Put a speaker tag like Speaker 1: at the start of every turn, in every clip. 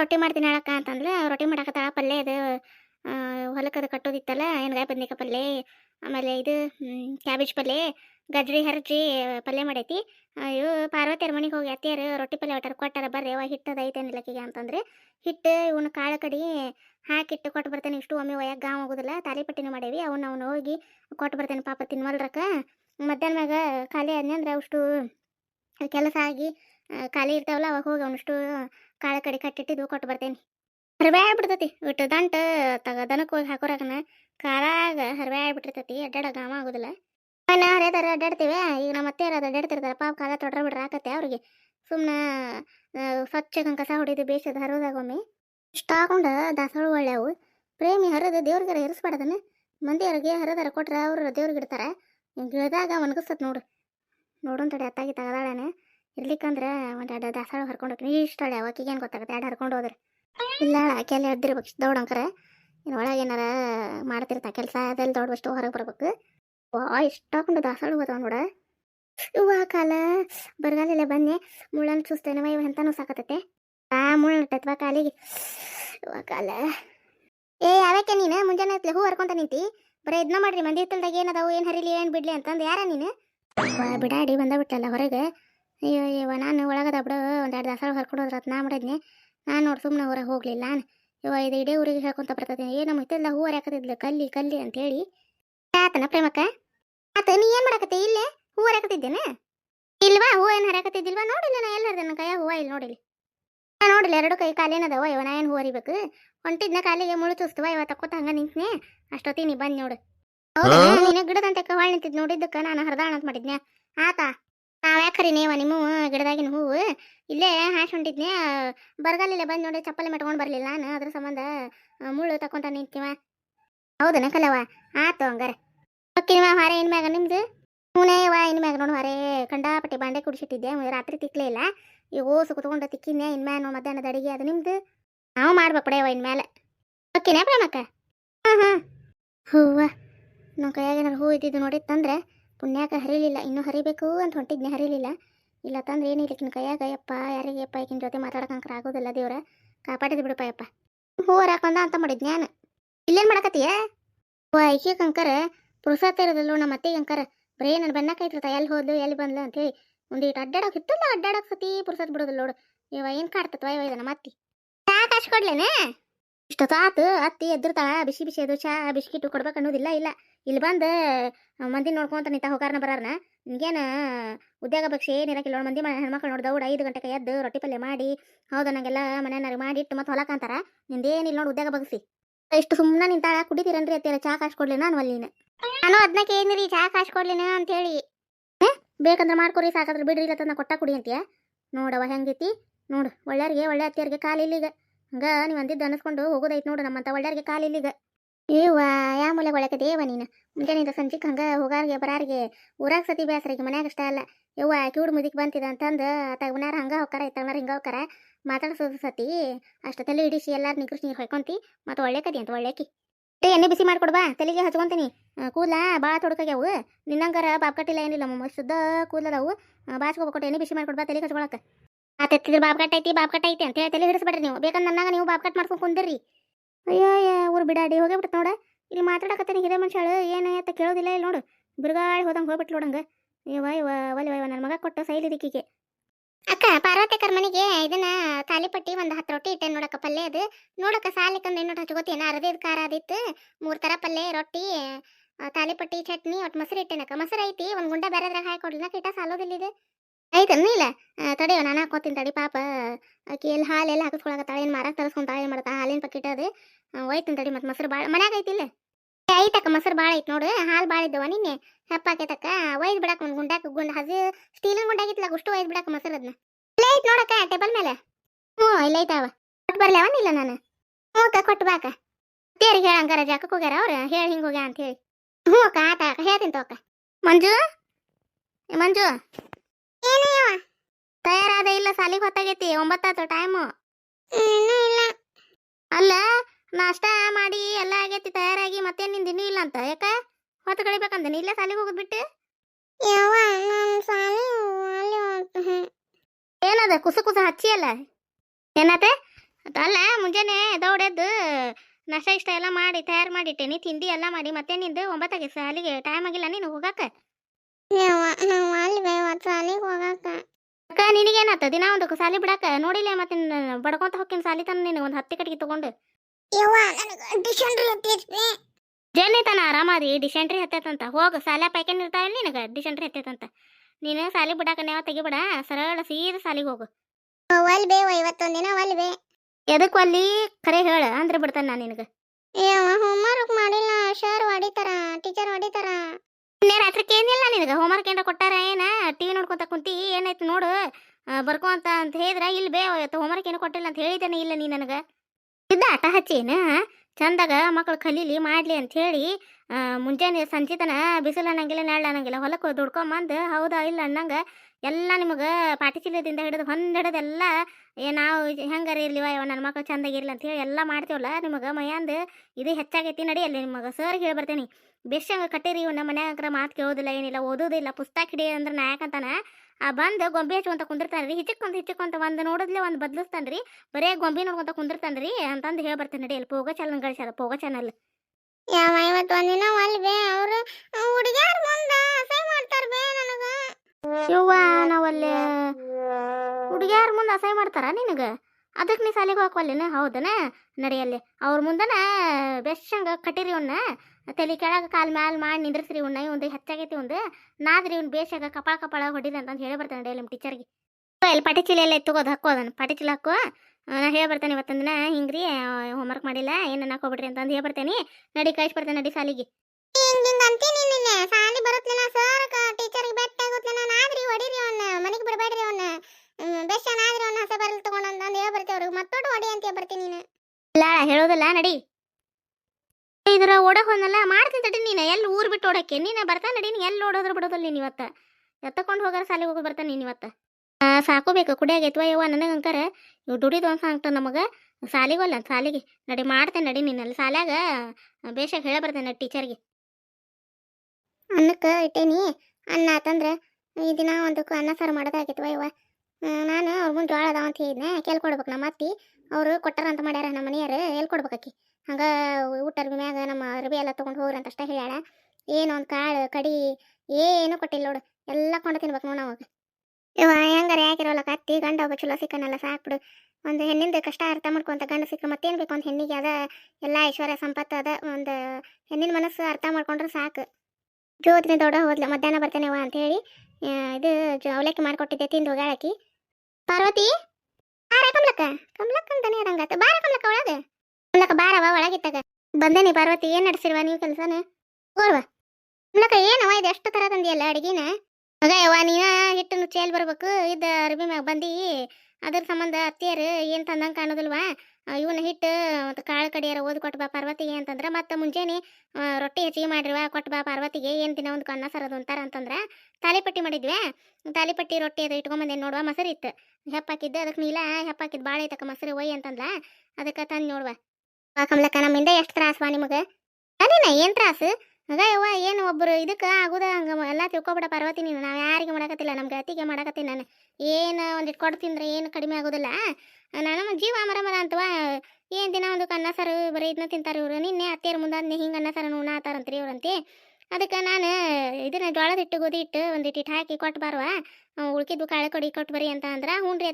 Speaker 1: ರೊಟ್ಟಿ ಮಾಡ್ತೀನಿ ಹೇಳಕ್ಕ ಅಂತಂದ್ರೆ ರೊಟ್ಟಿ ಮಾಡಕತ್ತಾಳ, ಪಲ್ಯ ಅದು ಹೊಲಕ್ಕದು ಕಟ್ಟೋದಿತ್ತಲ್ಲ ಎಣ್ಗಾಯಿ ಬದ್ನಿಕಾಯಿ ಪಲ್ಯ, ಆಮೇಲೆ ಇದು ಕ್ಯಾಬೇಜ್ ಪಲ್ಯ, ಗಜ್ರಿ ಹರಜಿ ಪಲ್ಯ ಮಾಡೈತಿ. ಅಯ್ಯೋ ಪಾರ್ವತಿ ಮನೆಗೆ ಹೋಗಿ ಅತ್ತಿಯರು ರೊಟ್ಟಿ ಪಲ್ಯ ಒಟ್ಟಾರ ಕೊಟ್ಟಾರ, ಬರ್ರಿ ಅವ ಹಿಟ್ಟು ಐತೆ ಐತೇನಿಲ್ಲಕ್ಕಿಗೆ ಅಂತಂದ್ರೆ. ಹಿಟ್ಟು ಇವನು ಕಾಳು ಕಡಿ ಹಾಕಿಟ್ಟು ಕೊಟ್ಟು ಬರ್ತಾನೆ, ಇಷ್ಟು ಒಮ್ಮೆ ಒಯ್ಯಾಗ ಗಾಂವ್ ಹೋಗೋದಿಲ್ಲ ತಾಲಿಪಟ್ಟಿನ ಮಾಡೇವಿ, ಅವನ್ನ ಅವನು ಹೋಗಿ ಕೊಟ್ಟು ಬರ್ತೇನೆ ಪಾಪ ತಿನ್ವಲ್ರಕ್ಕ ಮಧ್ಯಾಹ್ನ ಮ್ಯಾಗ ಖಾಲಿ ಆದ್ನಂದ್ರೆ ಅಷ್ಟು ಕೆಲಸ ಆಗಿ ಖಾಲಿ ಇರ್ತಾವಲ್ಲ, ಅವಾಗ ಹೋಗಿ ಅವನಷ್ಟು ಕಾಳು ಕಡಿ ಕಟ್ಟಿಟ್ಟಿದ್ದು ಕೊಟ್ಟು ಬರ್ತೇನೆ. ಹರಿವೆ ಆಗ್ಬಿಡ್ತೈತಿ. ಇಟ್ಟು ದಂಟ ತಗ ದನಕ್ಕೆ ಹೋಗಿ ಹಾಕೋರಾಗನ ಕಾರಾಗ ಹರಿವೆ ಆಗ್ಬಿಟ್ಟಿರ್ತೈತಿ. ಅಡ್ಡಾಡ ಗಾಮ ಆಗೋದಿಲ್ಲ. ಅವನ್ನ ಹರಿಯದಾರ ಅಡ್ಡಾಡ್ತೀವಿ. ಈಗ ನಮ್ಮ ಅತ್ತೆ ಯಾರು ಅಡ್ಡಾಡ್ತಿರ್ತಾರೆ ಪಾಪ ಕಾಲ ತೊಡ್ರ ಬಿಡ್ರ ಆಕತ್ತೆ ಅವ್ರಿಗೆ. ಸುಮ್ಮನೆ ಸ್ವಚ್ಛ ಕಸ ಹೊಡಿದು ಬೇಸದ ಹರಿದಾಗೊಮ್ಮೆ ಇಷ್ಟ ಹಾಕೊಂಡು ದಾಸವಾಳ ಒಳ್ಳೆವು. ಪ್ರೇಮಿ ಹರಿದು ದೇವ್ರಿಗೆ ಇರಿಸ್ಬಾರ್ದನ. ಮಂದಿಯವ್ರಿಗೆ ಹರಿದಾರ ಕೊಟ್ರೆ ಅವ್ರು ದೇವ್ರಿಗೆ ಇಡ್ತಾರೆ. ಗಿಡದಾಗ ಒಣಗಿಸ್ತತ್ ನೋಡು. ನೋಡೋನ್ ತಡೆ ಅತ್ತಾಗಿ ತಗದಾಳನೆ. ಇರ್ಲಿಕ್ಕಂದ್ರೆ ಒಂದು ಎರಡು ದಾಸಾಳ ಹರ್ಕೊಂಡು ಹೋಗ್ತೀನಿ. ಇಷ್ಟಳೆ ಅವಕಿಗೆ ಏನು ಗೊತ್ತಾಗುತ್ತೆ? ಎರಡು ಹರ್ಕೊಂಡು ಹೋದ್ರೆ. ಇಲ್ಲ ಆಕೆ ಅಲ್ಲಿ ಎದ್ದಿರ್ಬೇಕು. ದೌಡ್ ದೌಡಂಕರ ಇನ್ನು ಒಳಗೆ ಏನಾರ ಮಾಡ್ತಿರ್ತಾ ಕೆಲಸ ಅದೆಲ್ಲ ದೊಡ್ಡಷ್ಟು ಹೊರಗೆ ಬರ್ಬೇಕು. ವಾ, ಇಷ್ಟ ದಾಸಾಳು ಹೋದವ ನೋಡ. ಇವ ಕಾಲ. ಬರಗಾಲಿಲ್ಲ ಬನ್ನಿ. ಮುಳ್ಳನ್ನು ಚೂಸ್ತೇನವ ಇವ ಎಂತಾನು ಸಾಕತೈತೆ ಆ ಮುಳ್ಳು ತತ್ವ ಕಾಲಿಗೆ. ಇವ ಕಾಲ. ಏ ಯಾವಕ್ಕೆ ನೀನು? ಮುಂಜಾನೆ ಹೊತ್ಲೆ ಹೂ ಹರ್ಕೊಂತ ನಿಂತಿ. ಬರೀ ಇದನ್ನ ಮಾಡ್ರಿ. ಮಂದಿ ಹಿತ್ತಲ್ದಾಗ ಏನದಾವು ಏನು ಹರಿಲಿ, ಏನು ಬಿಡ್ಲಿ ಅಂತಂದು. ಯಾರ ನೀನು? ಬಿಡಾಡಿ, ಬಂದ ಬಿಟ್ಟಲ್ಲ ಹೊರಗೆ. ಅಯ್ಯೋ ಅಯ್ಯವ ನಾನು ಒಳಗದ ಬಿಡು. ಒಂದೆರಡು ದಾಸವಾಳ ಹರ್ಕೊಂಡು ಹೋದ್ರೆ ನಾ ಮಾಡಿದ್ನಿ. ನಾನು ನೋಡಿ ಸುಮ್ಮನೆ ಹೊರಗೆ ಹೋಗಲಿಲ್ಲ ನಾನು. ಇವ ಇದು ಇಡೀ ಊರಿಗೆ ಹೇಳ್ಕೊಂತ ಬರ್ತದೆ. ಏ ನಮ್ಮ ಹೂವು ಹೂ ಹರ್ಯಾಕತ್ತಿದ್ಲು. ಕಲ್ಲಿ ಕಲ್ಲಿ ಅಂತೇಳಿ. ಆತನ ಪ್ರೇಮಕ್ಕ? ಆತ ನೀ ಏನು ಮಾಡಕತ್ತೆ? ಇಲ್ಲೇ ಹೂ ಹರ್ಯಾಕತ್ತಿದ್ದೇನೆ? ಇಲ್ವಾ? ಹೂ ಏನು ಹರಕತ್ತಿದ್ದಿಲ್ವಾ ನೋಡಿಲ್ಲ ನಾ ಎಲ್ಲ ನನ್ನ ಕೈಯ ಹೂವ ಇಲ್ಲಿ ನೋಡಿಲಿ ನಾ ನೋಡಿಲ್ಲ ಎರಡು ಕೈ ಕಾಲೇನದವ ಇವ ನಾ ಏನು ಹೂ ಹರಿಬೇಕು? ಹೊಂಟಿದ್ನ ಕಾಲಿಗೆ ಮುಳು ಚುಸ್ತವ. ಇವ ತಕ್ಕೋತ ಹಂಗೆ ನಿಂತ್ನೆ. ಅಷ್ಟೊತ್ತಿ ನೀ ಬಂದ್ ನೋಡು. ನೀನು ಗಿಡದಂತೆ ಹೊಳ್ ನಿಂತಿದ್ ನೋಡಿದ್ದಕ್ಕ. ನಾನು ಹರಿದಾಳ ಅಂತ ಮಾಡಿದ್ನೆ ಆತ? ನಾವ್ಯಾಕರಿ ನೀವ ನಿಮ್ಮ ಗಿಡದಾಗಿನ ಹೂವು? ಇಲ್ಲೇ ಹಾಶ್ ಹೊಂಟಿದ್ನೆ. ಬರಗಾಲಿಲ್ಲ ಬಂದು ನೋಡಿ ಚಪ್ಪಲಿ ಮೆಟ್ಕೊಂಡು ಬರಲಿಲ್ಲ ನಾನು. ಅದ್ರ ಸಂಬಂಧ ಮುಳ್ಳು ತಕೊಂತ ನಿಂತೀವ. ಹೌದನ ಕಲವ ಆತು ಹಂಗಾರೆ. ಹೊಕ್ಕಿನವ ಹೊರೆ ಇನ್ ಮ್ಯಾಗ ನಿಮ್ದು? ಹೂನೇವ ವಾ ಇನ್ ಮ್ಯಾಗ ನೋಡು ಹಾರೆ. ಕಂಡಾಪಟ್ಟಿ ಬಾಂಡೆ ಕುಡಿಸಿಟ್ಟಿದ್ದೆ. ರಾತ್ರಿ ತಿಕ್ಕಲೇ ಇಲ್ಲ. ಈಗ ಓಸು ಕುತ್ಕೊಂಡು ತಿಕ್ಕಿದ್ನೆ. ಇನ್ ಮ್ಯಾಗ ನೋಡಿ ಮಧ್ಯಾಹ್ನದ ಅಡಿಗೆ ಅದು ನಿಮ್ದು? ನಾವು ಮಾಡ್ಬೇಕು ಬಿಡವ ಇನ್ ಮೇಲೆ ಹೊಕ್ಕಿನ ಪ್ರೇಮಕ್ಕ ಹಾಂ ಹಾಂ ಹೂವ ನಮ್ಮ ಕೈಯಾಗ ಏನಾರು ಹೂ ಇದ್ದಿದ್ದು ನೋಡಿತ್ತಂದ್ರೆ ಪುಣ್ಯಾಕ ಹರಿಲಿಲ್ಲ, ಇನ್ನೂ ಹರಿಬೇಕು ಅಂತ ಹೊಂಟಿದ್ನೆ, ಹರಿಲಿಲ್ಲ. ಇಲ್ಲ ತಂದ್ರೆ ಏನಿಲ್ಲ, ಈಕಿನ ಕೈಯಾಗ, ಯಪ್ಪ, ಯಾರಿಗೆ, ಯಪ್ಪ, ಈಕಿನ ಜೊತೆ ಮಾತಾಡಕಂಕ್ರ ಆಗೋದಿಲ್ಲ ದೇವ್ರ. ಕಾಪಾಡಿದ್ ಬಿಡಪ್ಪ ಯಪ್ಪ ಹೂವ ಹಾಕೊಂಡ ಅಂತ ಮಾಡಿದ್ ನಾನು ಇಲ್ಲೇನು ಮಾಡಕತ್ತೀಯ? ಓ ಐಕಿ ಕಂಕರ ಪುರುಸತ್ತ ಇರೋದಿಲ್ಲ ನಮ್ಮ ಅತ್ತೆ ಕಂಕರ್. ಬರೀ ನನ್ನ ಐತಿರ್ತ ಎಲ್ಲಿ ಹೋದ್ಲು ಎಲ್ಲಿ ಬಂದ್ಲು ಅಂತೇಳಿ ಒಂದೀಟ್ ಅಡ್ಡಾಡೋಕೆ ಇತ್ತಲ್ಲ ಅಡ್ಡಾಡೋಕೆ ಸತಿ ಪುರುಸತ್ ಬಿಡೋದಿಲ್ಲ ನೋಡು. ಇವ ಏನು ಕಾಡ್ತತ್ವ ಇವ ಇದನ್ನ ಮತ್ತಿ ಕಾಶ್ ಕೊಡ್ಲೇನೆ? ಇಷ್ಟೊತ್ತಾತು ಅತ್ತಿ ಎದ್ದಿರ್ತಾಳ ಬಿಸಿ ಬಿಸಿ ಅದು ಚಾ ಬಿಸ್ಕಿಟ್ಟು ಕೊಡ್ಬೇಕು ಅನ್ನೋದಿಲ್ಲ, ಇಲ್ಲ. ಇಲ್ಲಿ ಬಂದು ಮಂದಿ ನೋಡ್ಕೊಂತ ನಿಂತ ಹೋಗಾರನ ಬರಾರನ. ನಿನ್ಗೇನ ಉದ್ಯೋಗ ಪಕ್ಷ ಏನಿರಕಿಲ್ಲ ಮಂದಿ ಮನೆ ಹೆಣ್ಮಕ್ಳು ನೋಡಿ, ದೌಡ್ ಐದು ಗಂಟೆಗೆ ಎದ್ದು ರೊಟ್ಟಿ ಪಲ್ಯ ಮಾಡಿ, ಹೌದು, ನಂಗೆಲ್ಲ ಮನೆಯನ್ನಾರು ಮಾಡಿ ಇಟ್ಟು ಮತ್ತೆ ಹೊಲಕ್ಕಂತಾರ ನಿಂದೇನಿಲ್ಲ ನೋಡಿ ಉದ್ಯೋಗ ಬಗ್ಸಿ ಇಷ್ಟು ಸುಮ್ಮನೆ ನಿಂತಾಳ, ಕುಡಿತೀರನ್ರಿ ಅತ್ತಿರ ಚಾ ಕಾಶ್ ಕೊಡ್ಲಿ ನಾನು ಅಲ್ಲಿನ ನಾನು ಅದನ್ನ ಕೇಳಿದ್ರಿ ಚಾ ಕಾಶ್ ಕೊಡ್ಲಿನ ಅಂತೇಳಿ. ಬೇಕಂದ್ರೆ ಮಾಡ್ಕೊರಿ, ಸಾಕಾದ್ರೆ ಬಿಡ್ರಿ ಇಲ್ಲ ನಾ ಕೊಟ್ಟ ಕುಡಿ ಅಂತೀಯ. ನೋಡವ ಹೆಂಗೈತಿ. ನೋಡು, ಒಳ್ಳೆಯವ್ರಿಗೆ, ಒಳ್ಳೆ ಅತ್ತಿಯರಿಗೆ ಕಾಲಿಲ್ಲ ಈಗ. ಹಂಗ ನೀವು ಅಂದಿದ್ದು ಅನಿಸ್ಕೊಂಡು ಹೋಗೋದೈತೆ ನೋಡು ನಮ್ಮಂತ ಒಳ್ಳೆಯವ್ರಿಗೆ ಕಾಲಿಲ್ಲ ಈಗ ಏವ ಯಾ ಮೂಲೆ ದೇವ ನೀನು? ಮುಂಜಾನೆಯಿಂದ ಸಂಜೆಗೆ ಹಂಗ ಹೋಗಾರಿಗೆ ಬರಾರಿಗೆ ಊರಾಗ ಸತಿ ಬೇಸರಿಗೆ ಮನ್ಯಾಗ ಅಷ್ಟ ಅಲ್ಲ. ಯವ್ವ ಕಿವುಡು ಮುದಿಕ್ ಬಂತಿದ ಅಂತಂದು ತಗನಾರ ಹಂಗ ಹೋಕಾರ ಇತ್ತಗನಾರ ಹಿಂಗ ಹೋಕಾರ ಮಾತಾಡ್ಸೋದು ಸತಿ. ಅಷ್ಟು ತಲೆ ಹಿಡಿಸಿ ಎಲ್ಲಾರು ನಿಗ್ರಿಸಿ ನೀರು ಹೊಯ್ಕೊಂತಿ, ಮತ್ತೆ ಒಳ್ಳೆ ಕದಿ ಅಂತ ಒಳ್ಳೆಕಿ ಎಣ್ಣೆ ಬಿಸಿ ಮಾಡ್ಕೊಡ್ಬಾ ತಲೆಗೆ ಹಚ್ಕೊಂತೀನಿ. ಕೂದಲ ಭಾಳ ತೊಡಕಾಗ್ಯಾವು. ನಿನ್ನಂಗಾರ ಬಾಬ್ಕಟ್ಟಿಲ್ಲ ಏನಿಲ್ಲ ಮಮ್ಮ, ಶುದ್ಧ ಕೂದಲದವು. ಬಾಚ್ಕೋಬೇಕು ಎಣ್ಣೆ ಬಿಸಿ ಮಾಡ್ಕೊಡ್ಬಾ ತಲೆಗೆ ಹಚ್ಕೊಳಕ ಬಾಬ್ ಕಟ್ ಐತಿ ಬಾಬ್ಕಟ್ ಐತಿ ಅಂತ ಹೇಳಿ ತಲೆ ಹಿಡಿಸ್ಬೇಡ್ರಿ ನೀವು. ಬೇಕಂದ್ರೆ ನನ್ನಾಗ ನೀವು ಬಾಬ್ಕಟ್ ಮಾಡ್ಕೊಂಡು ಕುಂದಿರ್ರಿ. ಅಯ್ಯೋ ಊರು ಬಿಡಾಡಿ ಹೋಗೇ ಬಿಡ್ತು ನೋಡ. ಇಲ್ಲಿ ಮಾತಾಡಕತ್ತೀನಿ ಹಿರೇ ಮನುಷ್ಯಳು ಏನು ಅಂತ ಕೇಳೋದಿಲ್ಲ ಇಲ್ಲಿ ನೋಡು. ಬಿರುಗಾಳಿ ಹೋದಂಗೆ ಹೋಗ್ಬಿಟ್ಟು ನೋಡಂಗ ಇವ ಇವ ಒಲಿ ನನ್ನ ಮಗ ಕೊಟ್ಟು ಸೈಲಿ ದಿಕ್ಕಿಗೆ ಅಕ್ಕ ಪಾರ್ವತಿಕರ್ ಮನೆಗೆ ಇದನ್ನ ತಾಲಿಪಟ್ಟಿ ಒಂದು ಹತ್ತು ರೊಟ್ಟಿ ಇಟ್ಟೆ ನೋಡಕ್ಕ ಪಲ್ಯ ಅದು. ನೋಡಕ್ಕ ಸಾಲಿಕಂದು ಎಣ್ಣೆ ಹಚ್ಕೋತೀನಿ ಅರ್ಧದ ಖಾರ ಆದಿತ್ತು ಮೂರು ಥರ ಪಲ್ಯ ರೊಟ್ಟಿ ಆ, ತಾಲಿಪಟ್ಟಿ ಚಟ್ನಿ ಒಟ್ಟು ಮೊಸರು ಇಟ್ಟೆನಕ್ಕ. ಮೊಸರು ಐತಿ ಒಂದು ಗುಂಡ ಬೇರೆದ್ರಾಗ ಹಾಕಿ ಕೊಡ್ಲಿನ ಕಿಟ ಸಾಲೋದಿಲ್ಲ ಇದು. ಐತನ್ನ ಇಲ್ಲ. ತಡೆಯೋ, ನಾನು ಹಾಕೋತೀನಿ ತಡಿ, ಪಾಪ. ಆಕಿ ಎಲ್ಲಿ ಹಾಲೆಲ್ಲ ಹಾಕಿಸ್ಕೊಳಕತ್ತಾಳೆ ಏನು ಮಾರಾಕ್ ತರಿಸ್ಕೊಂತಾಳೆ ಏನು ಮಾಡ್ತಾ ಹಾಲಿನ ಪಕ್ಕಿಟ್ ಅದು? ಒಯ್ತೀನಿ ತಡಿ, ಮತ್ತು ಮೊಸರು ಭಾಳ ಮನ್ಯಾಗ ಐತಿಲ್ಲ ಐತಕ್ಕ ಮೊಸರು ಭಾಳ ಐತಿ ನೋಡು, ಹಾಲು ಭಾಳ ಇದ್ದವ ನಿನ್ನೆ ಹೆಪ್ಪಾಕೈತಕ್ಕ ಒಯ್ದು ಬಿಡಕ್ಕೆ ಒಂದು ಗುಂಡಾಕ ಗುಂಡ, ಹಸಿ ಸ್ಟೀಲಿನ ಗುಂಡಾಗಿತ್ತಲ್ಲ ಅಷ್ಟು ಒಯ್ದು ಬಿಡಕ್ಕೆ ಮೊಸರು ಅದನ್ನ ಇಲ್ಲೇ ಐತಿ ನೋಡಕ್ಕ ಟೇಬಲ್ ಮೇಲೆ ಹ್ಞೂ, ಇಲ್ಲ ಐತಾವ ಕೊಟ್ಟು ಬರ್ಲೇವನಿಲ್ಲ ನಾನು? ಹ್ಞೂ ಅಕ್ಕ ಕೊಟ್ಟು ಬಾಕ ತೇರಿಗೆ ಹೇಳಂಗಾರ ಜಾಕಕ್ಕೆ ಹೋಗ್ಯಾರ ಅವ್ರು, ಹೇಳಿ ಹಿಂಗೆ ಹೋಗ್ಯಾ ಅಂತ ಹೇಳಿ ಹ್ಞೂ ಅಕ್ಕ, ಆತ ಹೇಳ್ತೀನಿ ತೋಕ ಮಂಜು? ಮಂಜು? ಏನು ತಯಾರಾದ ಇಲ್ಲ ಸಾಲಿಗೆ ಹೊತ್ತಾಗೈತಿ ಒಂಬತ್ತಾತು ಟೈಮು ಇನ್ನೂ ಇಲ್ಲ. ಅಲ್ಲ ನಾಷ್ಟ ಮಾಡಿ ಎಲ್ಲ ಆಗೈತಿ ತಯಾರಾಗಿ ಮತ್ತೆ ನಿಂದ ಇನ್ನೂ ಇಲ್ಲ ಅಂತ? ಯಾಕ? ಹೊತ್ತು ಕಳಿಬೇಕಂದ ನೀ ಇಲ್ಲೇ ಸಾಲಿಗೆ ಹೋಗೋದು ಬಿಟ್ಟು? ಏನದ ಕುಸು ಕುಸು ಹಚ್ಚಿ ಅಲ್ಲ ಏನತ್ತೆ? ಅದ್ ಅಲ್ಲ ಮುಂಜಾನೆ ದೌಡೆದ್ದು ನಾಷ್ಟ ಇಷ್ಟ ಎಲ್ಲ ಮಾಡಿ ತಯಾರು ಮಾಡಿಟ್ಟೇನಿ ತಿಂಡಿ ಎಲ್ಲ ಮಾಡಿ ಮತ್ತೆ ನಿಂದು? ಒಂಬತ್ತಾಗಿ ಸಾಲಿಗೆ ಟೈಮ್ ಆಗಿಲ್ಲ ನೀನು ಹೋಗಾಕ? ಅಕ್ಕ ನಿನಗೇನಾತ ದಿನ ಒಂದು ಸಾಲಿ ಬಿಡಾಕ ನೋಡಿಲ್ಲ ಮತ್ತೆ ಬಡ್ಕೊಂತ ಹೋಗ್ತೀನಿ ಸಾಲಿ ತನ ನಿನಗೆ ಒಂದು ಹತ್ತಿ ಕಟ್ಟಿಗೆ ತಗೊಂಡು ಜೇನಿ ತನ ಆರಾಮಾದಿ ಡಿಸೆಂಟ್ರಿ ಹತ್ತೈತಂತ ಹೋಗ ಸಾಲ ಪೈಕನ್ ಇರ್ತಾವ ನಿನಗೆ ಡಿಸೆಂಟ್ರಿ ಹತ್ತೈತಂತ ನೀನು ಸಾಲಿ ಬಿಡಾಕ ನೇವ ತೆಗಿಬೇಡ ಸರಳ ಸೀದಾ ಸಾಲಿಗೆ ಹೋಗು
Speaker 2: ಒಲ್ಬೇ ಇವತ್ತೊಂದ್ ದಿನ ಒಲ್ ಬೇ
Speaker 1: ಎದಕ್ಕೆ ಒಲ್ಲಿ ಖರೆ ಹೇಳ ಅಂದ್ರೆ ಬಿಡ್ತಾನೆ ನಾನು ನಿನಗೆ
Speaker 2: ಯವ್ವ ಹೋಮ್ವರ್ಕ್ ಮಾಡಿಲ್ಲ ಸರ್ ಹೊಡಿತಾರ ಟೀಚರ್ ಹೊಡಿತಾರ
Speaker 1: ನಿನ್ನೆ ರಾತ್ರಿ ಏನಿಲ್ಲ ನಿನಗೆ? ಹೋಮ್ವರ್ಕ್ ಏನಾರ ಕೊಟ್ಟಾರ ಏನ? ಟಿವಿ ನೋಡ್ಕೊಂತ ಕುಂತಿ, ಏನಾಯ್ತು ನೋಡು? ಬರ್ಕೋ ಅಂತ ಅಂತ ಹೇಳಿದ್ರೆ, ಇಲ್ಲಿ ಬೇ, ಇವತ್ತು ಹೋಮ್ವರ್ಕ್ ಏನು ಕೊಟ್ಟಿಲ್ಲ ಅಂತ ಹೇಳಿದ್ದೇನೆ, ಇಲ್ಲ ನೀ ನನಗೆ. ಇದ್ದ ಆಟ ಹಚ್ಚೇನ? ಚಂದಾಗ ಮಕ್ಕಳು ಕಲೀಲಿ, ಮಾಡಲಿ ಅಂತ ಹೇಳಿ ಮುಂಜಾನೆ ಮುಂಜಾನೆ ಸಂಜಿತನ ಬಿಸಿಲು ಅನ್ನಂಗಿಲ್ಲ ನೆರಳು ಅನ್ನಂಗಿಲ್ಲ, ಹೊಲಕ್ಕೆ ದುಡ್ಕೊಂಬಂದು, ಹೌದಾ, ಇಲ್ಲ ಅನ್ನಂಗೆ, ಎಲ್ಲ ನಿಮಗೆ ಪಾಟಿ ಹಿಡಿದು ಹೊಂದ್ ಹಿಡಿದು ಎಲ್ಲ, ಏ, ನಾವು ಹೆಂಗಾರ ಇರ್ಲಿವ ನನ್ನ ಮಕ್ಳು ಚಂದಾಗಿರ್ಲಿ ಅಂತ ಹೇಳಿ ಎಲ್ಲ ಮಾಡ್ತೀವಲ್ಲ, ನಿಮಗೆ ಮಯಾಂದು ಇದು ಹೆಚ್ಚಾಗೈತಿ ನಡಿಯಲ್ಲಿ ನಿಮಗೆ ಸರ್ ಹೇಳಿ ಬರ್ತೇನೆ ಬೆಶ್ಶಂಗ ಕಟ್ಟಿರಿ ನಮ್ಮ ಮನ್ಯಾಗ ಮಾತು ಕೇಳೋದಿಲ್ಲ ಏನಿಲ್ಲ ಓದೋದಿಲ್ಲ ಪುಸ್ತಕ ಹಿಡಿ ಅಂದ್ರೆ ನಾಯಕಂತಾನ ಆ ಬಂದು ಗೊಂಬೆ ಹಚ್ಕೊಂತ ಕುಂದಿರ್ತಾನೆ ರೀ ಹಿಚಕ್ಕೊಂತ ಹಿಚಕ್ಕೊಂತ ಒಂದು ನೋಡಿದ್ಲೆ ಒಂದು ಬದಲಿಸ್ತಾನೆ ರೀ ಬರೇ ಗೊಂಬೆ ನೋಡ್ಕೊಂತ ಕುಂದಿರ್ತಾನೆ ರೀ ಅಂತಂದು ಹೇಳಿ ಬರ್ತೇನೆ ನಡಿ ಅಲ್ಲಿ. ಪೋಗ ಚಾನಲ್ ಗಳಿಸ್ಯಾರ ಪೋಗ ಚಾನಲ್.
Speaker 2: ಯಾವ ಇವತ್ತೊಂದ್ ದಿನ ಒಲ್ ಬೇ ಅವ್ರು ಮುಂದೆ ಮುಂದ ಅಸಹ್ಯ ಮಾಡ್ತಾರ ಬೇ ನನಗೆ.
Speaker 1: ಯವ್ವ ನಾವಲ್ಲಿ. ಹುಡುಗಿಯಾರ ಮುಂದೆ ಅಸಹ್ಯ ಮಾಡ್ತಾರ ನಿನಗೆ? ಅದಕ್ಕೆ ನೀ ಸಾಲಿಗೆ ಹಾಕುವಲ್ಲೇನ ಹೌದನ? ನಡೆಯಲ್ಲಿ. ಅವ್ರ ಮುಂದನ ಹಂಗೆ ಕಟ್ಟಿರಿ ಇವನ್ನ ತಲೆ ಕೆಳಗೆ ಕಾಲು ಮ್ಯಾಲ್ ಮಾಡಿ ನಿಂದ್ರಿಸ್ರಿ ಇವನ್ನ ಇವಂದು ಹೆಚ್ಚಾಗೈತಿ ಒಂದು ನಾದ್ರಿ ಇವ್ನ ಬೇಷಾಗ ಕಪಾಳ ಕಪಾಳ ಹೊಡಿದ ಅಂತ ಹೇಳಿ ಬರ್ತಾನೆ ನಡೆಯಲ್ಲಿ ನಿಮ್ಮ ಟೀಚರ್ಗೆ ಇಲ್ಲಿ ಪಾಟಿ ಎಲ್ಲ ಎತ್ತುಕೋದು ಹಾಕೋ ಅದನ್ನು. ಪಾಟಿ ಚೀಲ ಹಾಕೋ ನಾ ಹೇಳಿ ಬರ್ತೇನೆ ಇವತ್ತೊಂದಿನ ಹಿಂಗ್ರಿ ಹೋಮ್ ಹೋಮ್ವರ್ಕ್ ಮಾಡಿಲ್ಲ, ಏನು ಹಾಕೋಬಿಡ್ರಿ ಅಂತಂದು ಹೇಳಿ ಬರ್ತೇನೆ. ನಡಿ ಕಳಿಸಿ ಬರ್ತೇನೆ ನಡಿ ಸಾಲಿಗೆ
Speaker 2: ಹಿಂಗಿಂಗ್ ಅಂತೀನಿ ನಿನ್ನೆ ಸಾಲಿ ಬರುತ್ತಲೇನ ಸರ್ ಟೀಚರ್ಗೆ ಬೆಟ್ಟ ಆಗುತ್ತಲೇನ ನಾದ್ರಿ ಹೊಡಿರಿ ಅವನ್ನ ಮನೆಗೆ ಬಿಡಬೇಡ್ರಿ ಅವನ್ನ ಬೆಷ್ಟ ನಾದ್ರಿ ಅವನ್ನ ಹಸ ಬರಲ್ ತಗೊಂಡ್ ಅಂತ ಹೇಳಿ ಬರ್ತೀವಿ ಅವ್ರಿಗೆ. ಮತ್ತೊಟ್ಟು ಹೊಡಿ ಅಂತ ಬರ್ತೀನಿ ನೀನು.
Speaker 1: ಇಲ್ಲ ಹೇಳೋದಿಲ್ಲ ನಡಿ. ಇದ್ರ ಓಡಕ್ ಹೋದ್ನಲ್ಲ ಮಾಡ್ತೀನಿ ತಡಿ ನೀನು. ಎಲ್ಲಿ ಊರ್ ಬಿಟ್ಟು ಓಡಕ್ಕೆ? ನೀನು ಬರ್ತಾ ನಡಿ ನೀನು ಎಲ್ಲಿ ಓಡೋದ್ರ ಬಿಡೋದಲ್ಲ ನೀನು ಇವತ್ತ. ಎತ್ತಕೊಂಡು ಹೋಗಾರ ಸಾಲಿಗೆ ಹೋಗಿ ಬರ್ತಾನೆ ನೀನು ಇವತ್ತ. ಆ, ಸಾಕು ಬೇಕು ಕುಡಿಯಾಗೈತ್ವ ಯವ್ವ ನನಗೆ ಅಂಕಾರ. ಇವು ದುಡಿದು ಅಂತ ಆಗ್ತಾವ ನಮಗೆ. ಸಾಲಿಗಲ್ಲ ಸಾಲಿಗೆ ನಡಿ ಮಾಡ್ತೇನೆ ನಡಿ ನೀನು. ಅಲ್ಲಿ ಸಾಲ್ಯಾಗ ಬೇಷಾಗ ಹೇಳ ಬರ್ತೇನೆ ಟೀಚರ್ಗೆ
Speaker 2: ಅನ್ನಕ್ಕೆ ಇಟ್ಟೇನಿ. ಅನ್ನ ಆತಂದ್ರೆ ಈ ದಿನ ಒಂದಕ್ಕೆ ಅನ್ನ ಸಾರು ಮಾಡೋದಾಗಿತ್ತು ಹ್ಮ್, ನಾನು ಅವ್ರ ಮುಂದೆ ಜೋಳ ಅದಾವ ಅಂತ ಹೇಳಿದ್ನೆ. ಕೇಳ್ಕೊಡ್ಬೇಕು ನಮ್ಮ ಅತ್ತಿ. ಅವರು ಕೊಟ್ಟಾರ ಅಂತ ಮಾಡ್ಯಾರ ನಮ್ಮ ಮನೆಯವರು. ಹೇಳ್ಕೊಡ್ಬೇಕಾಕಿ ಕೊಡ್ಬೇಕಾಕಿ ಹಂಗೆ ಊಟ ಅರ್ಬಿ ಮ್ಯಾಗ ನಮ್ಮ ಅರ್ಬಿ ಎಲ್ಲ ತೊಗೊಂಡು ಹೋಗ್ರಿ ಅಂತ ಅಷ್ಟೇ ಏನು ಒಂದು ಕಾಳು ಕಡಿ ಏನು ಕೊಟ್ಟಿಲ್ಲ ನೋಡು. ಎಲ್ಲ ಕೊಂಡು ತಿನ್ಬೇಕು ನೋಡು ಅವಾಗ ಇವ ಹೆಂಗಾರ ಯಾಕಿರೋಲ್ಲ ಕತ್ತಿ ಗಂಡ ಒಬ್ಬ ಚಲೋ ಸಿಕ್ಕನಲ್ಲ ಸಾಕ್ಬಿಡು ಒಂದು ಹೆಣ್ಣಿಂದ ಕಷ್ಟ ಅರ್ಥ ಮಾಡ್ಕೊಂತ ಗಂಡ ಸಿಕ್ಕ ಮತ್ತೇನು ಬೇಕು? ಒಂದು ಹೆಣ್ಣಿಗೆ ಅದ ಎಲ್ಲ ಐಶ್ವರ್ಯ ಸಂಪತ್ತು ಅದ. ಒಂದು ಹೆಣ್ಣಿನ ಮನಸ್ಸು ಅರ್ಥ ಮಾಡ್ಕೊಂಡ್ರೆ ಸಾಕು. ಜ್ಯೋತಿನ ದೊಡ್ಡ ಹೋದ್ಲ. ಮಧ್ಯಾಹ್ನ ಬರ್ತಾನೆವ ಅಂತ ಹೇಳಿ ಇದು ಅವಲಕ್ಕಿ ಮಾಡ್ಕೊಟ್ಟಿದ್ದೆ, ತಿಂದು ಹೋಗಾಳಕಿ ಪಾರ್ವತಿ? ಬಾರ ಕಮ್ಲಕ್ಕ. ಕಮ್ಲಕ್ಕ ಅಂತಾನೆ ಅದಂಗಾತ ಬಾರ ಕಮ್ಲಕ್ಕ ಒಳಗ? ಕಮ್ಲಕ್ಕ ಬಾರವ ಒಳಗಿತ್ತಾಗ. ಬಂದೇನಿ ಪಾರ್ವತಿ, ಏನ್ ನಡೆಸಿರ್ವಾ ನೀವು ಕೆಲಸನ? ಓರ್ವ ಕಮ್ಲಕ್ಕ ಏನವ ಇದು ಎಷ್ಟು ತರ ತಂದಿಯಲ್ಲ ಅಡಿಗೆನ? ಮಗ ಯವ್ವ ನೀನ ಹಿಟ್ಟು ಚೇಲ್ ಬರ್ಬೇಕು? ಇದ್ದ ಅರ್ಬಿ ಮ್ಯಾಗ ಬಂದಿ. ಅದ್ರ ಸಂಬಂಧ ಅತ್ತಿಯರು ಏನ್ ತಂದಂಗ ಕಾಣೋದಿಲ್ವಾ? ಇವನ ಹಿಟ್ಟು ಮತ್ತು ಕಾಳು ಕಡಿಯಾರ ಓದಿ ಕೊಟ್ಟು ಬಾ ಪಾರ್ವತಿಗೆ ಅಂತಂದ್ರೆ, ಮತ್ತೆ ಮುಂಜಾನೆ ರೊಟ್ಟಿ ಹೆಚ್ಚಿಗೆ ಮಾಡಿರುವ ಕೊಟ್ಟು ಬಾ ಪಾರ್ವತಿಗೆ, ಏನು ದಿನ ಒಂದು ಕಣ್ಣ ಸರದು ಅಂತಾರೆ ಅಂತಂದ್ರೆ ತಾಲಿಪಟ್ಟಿ ಮಾಡಿದ್ವಿ. ತಾಲಿಪಟ್ಟಿ ರೊಟ್ಟಿ ಅದು ಇಟ್ಕೊಂಬಂದೇನು ನೋಡುವ, ಮೊಸರು ಇತ್ತು. ಹೆಪ್ಪಾಕಿದ್ದು ಅದಕ್ಕೆ ನೀಲ ಹೆಪ್ಪಾಕಿದ್ದು ಭಾಳ ಐತಕ್ಕ, ಮೊಸರು ಒಯ್ ಅಂತಂದ್ಲ, ಅದಕ್ಕೆ ತಂದು ನೋಡುವ. ಕಮಲಕ್ಕ, ನಮ್ಮಿಂದ ಎಷ್ಟು ತ್ರಾಸವಾ ನಿಮಗೆ? ಅದೇನ, ಏನು ತ್ರಾಸು? ಆಗ ಯವ್ವ ಏನು ಒಬ್ಬರು ಇದಕ್ಕೆ ಆಗುದ ಹಂಗ ಎಲ್ಲ ತಿಳ್ಕೊಬೇಡ ಪಾರ್ವತಿ ನೀನು. ನಾವು ಯಾರಿಗೆ ಮಾಡಕತ್ತಿಲ್ಲ ನಮ್ಮ ಗೆಳತಿಗೆ ಮಾಡಕತ್ತೀನಿ ನಾನು. ಏನು ಒಂದಿಟ್ಟು ಕೊಟ್ಟು ತಿಂದ್ರೆ ಏನು ಕಡಿಮೆ ಆಗೋದಿಲ್ಲ. ನಾನು ಜೀವ ಅಮರ ಮರ ಅಂತವ. ಏನು ದಿನ ಒಂದು ಅನ್ನ ಸಾರು ಬರೀ ಇದನ್ನ ತಿಂತಾರೆ ಇವರು. ನಿನ್ನೆ ಅತ್ತೆಯರ ಮುಂದೆ ಹಿಂಗೆ ಅನ್ನ ಸಾರು ಉಣ್ಣಾತಾರಂತ್ರಿ ಇವ್ರಂತೆ. ಅದಕ್ಕೆ ನಾನು ಇದನ್ನ ಜೋಳದ ಹಿಟ್ಟು, ಗೋಧಿ ಹಿಟ್ಟು ಒಂದಿಟ್ಟು ಇಟ್ಟು ಹಾಕಿ ಕೊಟ್ಟು ಬರುವ. ಉಳ್ಕಿದ್ದು ಕಾಳೆ ಕೊಡಿ ಕೊಟ್ಟು ಬರಿ ಅಂತ ಅಂದ್ರೆ ಹ್ಞೂ ರೀ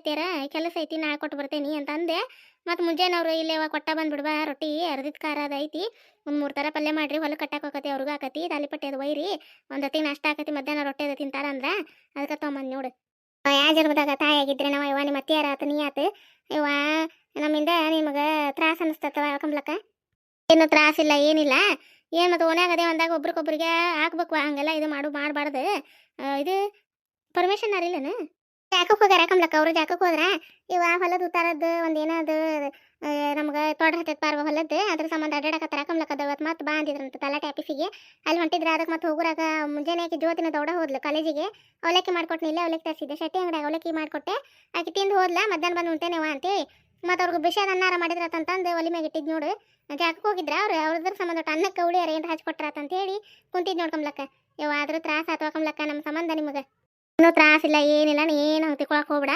Speaker 2: ಕೆಲಸ ಐತಿ ನಾ ಕೊಟ್ಟು ಬರ್ತೇನೆ ಅಂತ ಅಂದೆ. ಮತ್ತು ಮುಂಜಾನೆ ಅವರು ಇಲ್ಲೇ ಕೊಟ್ಟ ಬಂದ್ಬಿಡುವ, ರೊಟ್ಟಿ ಅರ್ದಿದ್ ಖಾರ ಅದು ಐತಿ. ಒಂದು ಮೂರು ಥರ ಪಲ್ಯ ಮಾಡಿರಿ ಹೊಲ ಕಟ್ಟಾಕ ಹೋಗತಿ ಅವ್ರಿಗೂ ಆಕತಿ ತಾಲಿಪಟ್ಟಿ ಅದು ಒಯ್ರಿ. ಒಂದು ಹೊತ್ತಿಗೆ ನಾಷ್ಟ ಆಕತಿ, ಮಧ್ಯಾಹ್ನ ರೊಟ್ಟಿ ಅದು ತಿಂತಾರ ಅಂದ್ರೆ, ಅದಕ್ಕೆ ತೊಗೊಂಬಂದು ನೋಡು. ಯಾ ಜನ್ಮದಾಗ ತಾಯಿ ಆಗಿದ್ರೆ ನಾವು ಇವ ನಿಮ್ಮ ಅತ್ತಿಯಾರ ಆತ, ನೀ ಆತ. ಇವ ನಮ್ಮಿಂದ ನಿಮಗೆ ತ್ರಾಸ ಅನಿಸ್ತವ ಕಮ್ಲಕ್ಕ ಏನು ತ್ರಾಸಿಲ್ಲ, ಏನಿಲ್ಲ. ಏನು ಮತ್ತು ಓನ್ಯಾಗ ಅದೇ ಒಂದಾಗ ಒಬ್ರಿಗೊಬ್ರಿಗೆ ಹಾಕ್ಬೇಕು, ಹಂಗೆಲ್ಲ ಇದು ಮಾಡು, ಮಾಡಬಾರ್ದು. ಇದು ಪರ್ಮಿಷನ್ ಅರಿಲ್ಲನ ಜಾಕಕ್ಕೆ ಹೋಗ್ಯಾರ ಕಮ್ಲಕ್ಕ ಅವ್ರು ಜಾಕಕ್ಕೆ ಹೋದ್ರ ಇವ ಹೊಲದ ಉತ್ತಾರದ್ದು ಒಂದು ಏನದು ನಮ್ಗೆ ತೋಟ ಹತ್ತೈತೆ ಪಾರ್ವ ಹೊಲದ್ದು ಅದ್ರ ಸಂಬಂಧ ಅಡ್ಡಾಡಕತ್ತಾರ ಕಮ್ಲಕ್ಕದ ಇವತ್ತು ಮತ್ತೆ ಬಾ ಅಂದಿದ್ರಂತ ತಲಾಟೆ ಆಫೀಸಿಗೆ ಅಲ್ಲಿ ಹೊಂಟಿದ್ರ ಅದಕ್ಕೆ ಮತ್ತೆ ಹೋಗುರಾಗ ಮುಂಜಾನೆ ಆಕಿ ಜೋತಿನ ದೌಡ ಹೋದ್ಲು ಕಾಲೇಜಿಗೆ. ಅವಲಕ್ಕಿ ಮಾಡ್ಕೊಟ್ನಿಲ್ಲ ಅವಲಕ್ಕಿ ತರಿಸಿದ್ದೆ, ಶೆಟ್ಟಿ ಅಂಗಡಿಯಾಗ ಅವಲಕ್ಕಿ ಮಾಡ್ಕೊಟ್ಟೆ. ಆಕಿ ತಿಂದು ಹೋದ್ಲ, ಮಧ್ಯಾಹ್ನ ಬಂದು ಉಂಟೇನೇವ ಅಂತೇಳಿ. ಮತ್ತೆ ಅವ್ರಿಗೆ ಬಿಷಾದ ಅನ್ನಾರ ಮಾಡಿದ್ರ ಅಂತಂದು ಒಲಿ ಮ್ಯಾಗ ಇಟ್ಟಿದ್ ನೋಡು. ಜಾಕಕ್ಕೆ ಹೋಗಿದ್ರ, ಅವ್ರು ಅವ್ರದ್ರ ಸಂಬಂಧ ಅನ್ನಕ್ಕೆ ಉಳಿಯಾರ ಏನು ಹಚ್ಕೊಟ್ರ ಅಂತ ಹೇಳಿ ಕುಂತಿದ್ ನೋಡ್ಕೊಂಬ್ಲಕ್ಕ. ಯಾವ ಆದರೂ ತ್ರಾಸ ಕಂಬ್ಲಕ್ಕ ನಮ್ಮ ಸಂಬಂಧ ನಿಮಗೆ. ತ್ರಾಸ ತ್ರಾಸಿಲ್ಲ ಏನಿಲ್ಲ ಏನು ಹಂಗೆ ತಿಳ್ಕೊಳಕ್ ಹೋಗ್ಬೇಡ.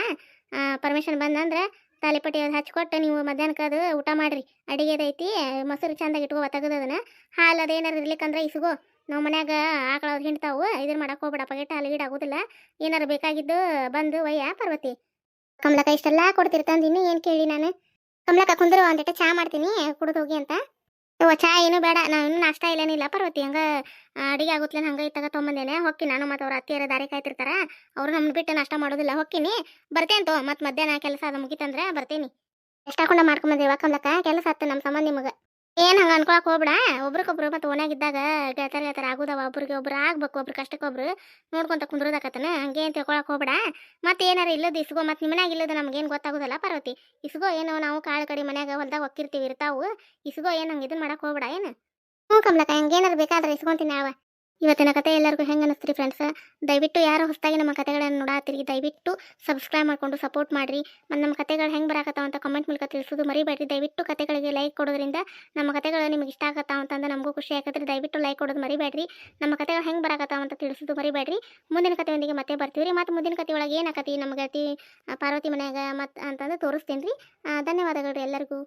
Speaker 2: ಪರ್ಮಿಷನ್ ಬಂದಂದ್ರೆ ತಾಲಿಪಟ್ಟಿ ಅದು ಹಚ್ಕೊಟ್ಟು ನೀವು ಮಧ್ಯಾಹ್ನಕ್ಕೆ ಅದು ಊಟ ಮಾಡಿರಿ. ಅಡಿಗೆದೈತಿ ಮೊಸರು ಚಂದಾಗಿ ಇಟ್ಕೋ ತೆಗೆದದನ್ನ ಹಾಲು ಅದೇನಾರು ಇರ್ಲಿಕ್ಕಂದ್ರೆ ಇಸ್ಗೋ. ನಾವು ಮನ್ಯಾಗ ಆಕಳ ಹಿಂಡ್ತಾವು ಇದನ್ನ ಮಾಡಕ್ಕೆ ಹೋಗ್ಬೇಡ ಪಗೆಟ್ ಹಾಲು ಗೀಡ ಆಗೋದಿಲ್ಲ. ಏನಾರು ಬೇಕಾಗಿದ್ದು ಬಂದು ಒಯ್ಯ ಪಾರ್ವತಿ. ಕಮಲಕ್ಕ ಇಷ್ಟೆಲ್ಲ ಕೊಡ್ತಿರ್ತಂದು ಇನ್ನೂ ಏನು ಕೇಳಿ ನಾನು? ಕಮಲಕ್ಕ ಕುಂದ್ರು, ಒಂದಿಟ್ಟು ಚಾ ಮಾಡ್ತೀನಿ, ಕುಡಿದು ಹೋಗಿ ಅಂತ. ಓ ಚಾ ಏನು ಬೇಡ ನಾನು ಇನ್ನೂ ನಾಷ್ಟ ಇಲ್ಲೇನಿಲ್ಲ ಪರ್ವತಿ, ಹಂಗ ಅಡಿಗೆ ಆಗುತ್ತಲ್ಲ ಹಂಗೆ ಇತ್ತಾಗ ತೊಗೊಂಬಂದೇನೆ ಹೊಕ್ಕಿ ನಾನು ಮತ್ತು ಅವ್ರ ಅತ್ತಿಯರ ದಾರಿ ಕಾಯ್ತಿರ್ತಾರ, ಅವ್ರು ನಮ್ಮನ್ನ ಬಿಟ್ಟು ನಾಷ್ಟ ಮಾಡೋದಿಲ್ಲ ಹೊಕ್ಕಿನಿ ಬರ್ತೇನೆ ತೋ ಮತ್ತೆ ಮಧ್ಯಾಹ್ನ ಕೆಲಸ ಅದು ಮುಗಿತಂದ್ರೆ ಬರ್ತೇನಿ. ಎಷ್ಟು ಹಾಕೊಂಡ ಮಾಡ್ಕೊಂಬಂದೇವ ಕಮಲಕ್ಕ? ಕೆಲಸ ಆತ ನಮ್ಮ ಸಂಬಂಧ ನಿಮಗೆ. ಏನು ಹಂಗೆ ಅನ್ಕೊಳಕ್ ಹೋಗ್ಬೇಡ. ಒಬ್ರಿಗೊಬ್ರು ಮತ್ತೆ ಓನಾಗಿದ್ದಾಗ ಗೆಳತರ ಗೆಳತರ ಆಗುದವ. ಒಬ್ರಿಗೆ ಒಬ್ರು ಆಗ್ಬೇಕು, ಒಬ್ರು ಕಷ್ಟಕ್ಕೊಬ್ರು ನೋಡ್ಕೊಂತ ಕುಂದ್ರದಾಕತ್ತನ. ಹಂಗೆ ಅಂತ ತಿಳ್ಕೊಳಕ್ ಹೋಗ್ಬೇಡ. ಮತ್ತೆ ಏನಾರ ಇಲ್ಲದ ಇಸ್ಗೋ, ಮತ್ತೆ ನಿಮ್ಮನಾಗ ಇಲ್ಲದ ನಮ್ಗೇನು ಗೊತ್ತಾಗೋದಲ್ಲ ಪಾರ್ವತಿ. ಇಸ್ಗೋ ಏನೋ ನಾವು ಕಾಳು ಕಡಿ ಮನ್ಯಾಗ ಹೊಲ್ದಾಗ ಹೊಕ್ಕಿರ್ತೀವಿ ಇರ್ತಾವು. ಇಸ್ಗೋ ಏನು ಹಂಗೆ ಇದನ್ನ ಮಾಡಕ್ ಹೋಗ್ಬೇಡ, ಏನು? ಹ್ಞೂ ಕಮಲಕ್ಕ ಹಂಗೇನಾರು ಬೇಕಾದ್ರೆ ಇಸ್ಕೊಂತೀನಿ ನಾವ. ಇವತ್ತಿನ ಕತೆ ಎಲ್ಲರಿಗೂ ಹೆಂಗೆ ಅನ್ನಿಸ್ತೀರಿ ಫ್ರೆಂಡ್ಸ್ ದಯವಿಟ್ಟು ಯಾರು ಹೊಸದಾಗಿ ನಮ್ಮ ಕತೆಗಳನ್ನು ನೋಡಾತೀರಿ. ದಯವಿಟ್ಟು ಸಬ್ಸ್ಕ್ರೈಬ್ ಮಾಡ್ಕೊಂಡು ಸಪೋರ್ಟ್ ಮಾಡಿರಿ. ಮತ್ತು ನಮ್ಮ ಕತೆಗಳು ಹೆಂಗೆ ಬರಾಕತ್ತಾವ ಅಂತ ಕಮೆಂಟ್ ಮೂಲಕ ತಿಳಿಸೋದು ಮರಿಬೇಡ್ರಿ. ದಯವಿಟ್ಟು ಕತೆಗಳಿಗೆ ಲೈಕ್ ಕೊಡೋದ್ರಿಂದ ನಮ್ಮ ಕತೆಗಳು ನಿಮಗೆ ಇಷ್ಟ ಆಗತ್ತಾವ ಅಂತಂದ್ರೆ ನಮಗೂ ಖುಷಿ ಆಗತ್ತೆ ದಯವಿಟ್ಟು ಲೈಕ್ ಕೊಡೋದು ಮರಿಬೇಡ್ರಿ. ನಮ್ಮ ಕತೆಗಳು ಹೆಂಗೆ ಬರಾಕತ್ತಾವ ಅಂತ ತಿಳಿಸೋದು ಮರಿಬೇಡ್ರಿ. ಮುಂದಿನ ಕತೆಯೊಂದಿಗೆ ಮತ್ತೆ ಬರ್ತೀವಿ ರೀ ಮತ್ತು ಮುಂದಿನ ಕತೆ ಒಳಗೆ ಏನಾಕತಿ ನಮ್ಮ ಗತಿ ಪಾರ್ವತಿ ಮನೆಯಾಗ ಮತ್ತು ಅಂತಂದು ತೋರಿಸ್ತೀನಿ ರೀ ಧನ್ಯವಾದಗಳು ರೀ ಎಲ್ಲರಿಗೂ.